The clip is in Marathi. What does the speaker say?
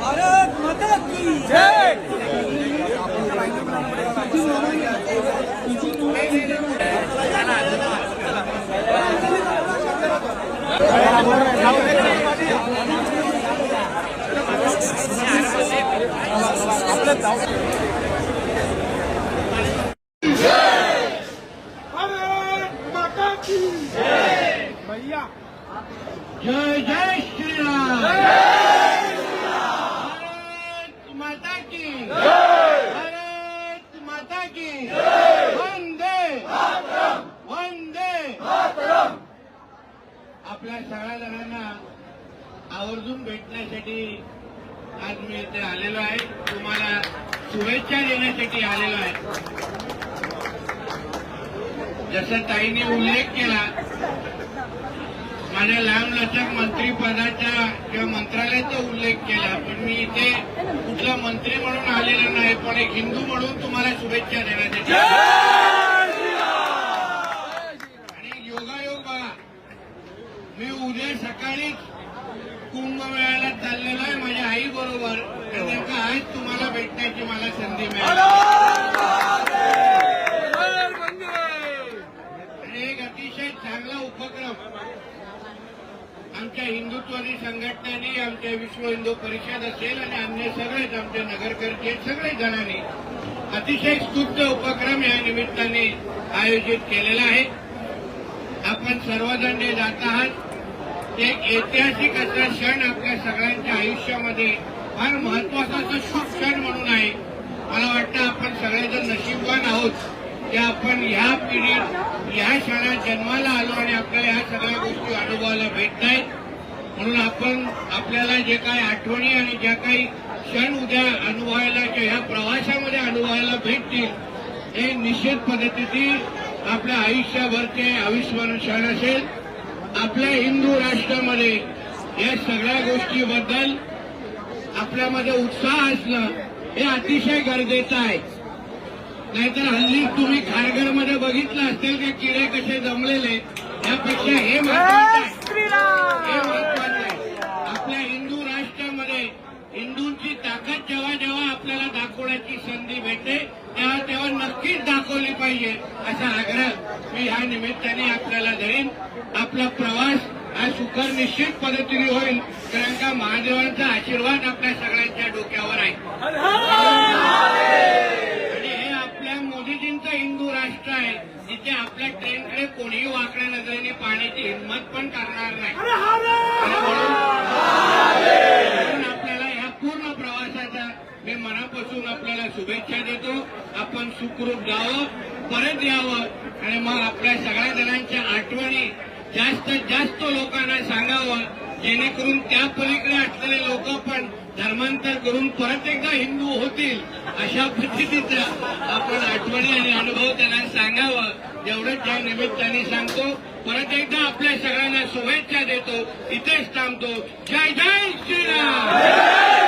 भारत माता की जय। जय जय श्रीराम. भारत माता की. भारत माता की. वंदे वंदे आपल्या सगळ्या जणांना आवर्जून भेटण्यासाठी आज मी इथे आलेलो आहे. तुम्हाला शुभेच्छा देण्यासाठी आलेलो आहे. जसं ताईने उल्लेख केला माझ्या लांब लचक मंत्रीपदाच्या किंवा मंत्रालयाचा उल्लेख केला पण मी इथे कुठला मंत्री म्हणून आलेला नाही पण एक हिंदू म्हणून तुम्हाला शुभेच्छा देण्यात येते आणि योगायोग बघा मी उद्या सकाळीच कुंभमेळ्याला चाललेलो आहे माझ्या आई बरोबर. नेमका आज तुम्हाला भेटण्याची मला संधी मिळाली. एक अतिशय चांगला उपक्रम. आमच्या हिंदुत्वादी संघटनेने आमच्या विश्व हिंदू परिषद असेल आणि अन्य सगळेच आमचे नगरकर्ते सगळे जणांनी अतिशय स्तुत्य उपक्रम या निमित्ताने आयोजित केलेला आहे. आपण सर्वजण जे जात आहात एक ऐतिहासिक असा क्षण आपल्या सगळ्यांच्या आयुष्यामध्ये फार महत्त्वाचा असा शुभ क्षण म्हणून आहे. मला वाटतं आपण सगळेजण नशीबवान आहोत की आपण ह्या पिढीत ह्या क्षणात जन्माला आलो आणि आपल्याला ह्या सगळ्या गोष्टी आपल्याला भेटत म्हणून आपण आपल्याला जे काही आठवणी आणि ज्या काही क्षण उद्या अनुभवायला किंवा ह्या प्रवासामध्ये अनुभवायला भेटतील हे निश्चित पद्धतीने आपल्या आयुष्याभरचे अविस्मरण क्षण असेल. आपल्या हिंदू राष्ट्रामध्ये या सगळ्या गोष्टीबद्दल आपल्यामध्ये उत्साह असणं हे अतिशय गरजेचं आहे. नाहीतर हल्ली तुम्ही खारघरमध्ये बघितलं असेल की किडे कसे जमलेले त्यापेक्षा हे महत्वाचं हे महत्वाचं आहे. आपल्या हिंदू राष्ट्रामध्ये हिंदूंची ताकद जेव्हा जेव्हा आपल्याला दाखवण्याची संधी भेटते तेव्हा तेव्हा नक्कीच दाखवली पाहिजे असा आग्रह मी ह्या निमित्ताने आपल्याला धरेन आपला प्रवास हा सुखर निश्चित पद्धतीने होईल कारण का महादेवांचा आशीर्वाद आपल्या सगळ्यांच्या डोक्यावर आहे. आणि हे आपल्या मोदीजींचं हिंदू राष्ट्र आहे. पाहण्याची हिंमत पण करणार नाही. म्हणून आपल्याला ह्या पूर्ण प्रवासाचा मी मनापासून आपल्याला शुभेच्छा देतो. आपण सुखरूप जावं परत यावं. आणि मग आपल्या सगळ्या जणांच्या आठवणी जास्तीत जास्त लोकांना सांगावं. जेणेकरून त्या पलीकडे असलेले लोक पण धर्मांतर करून परत एकदा हिंदू होतील अशा पद्धतीचा आपण आठवणी आणि अनुभव त्यांना सांगावा. एवढंच या निमित्ताने सांगतो. परत एकदा आपल्या सगळ्यांना शुभेच्छा देतो. इथेच थांबतो. जय जय श्रीराम!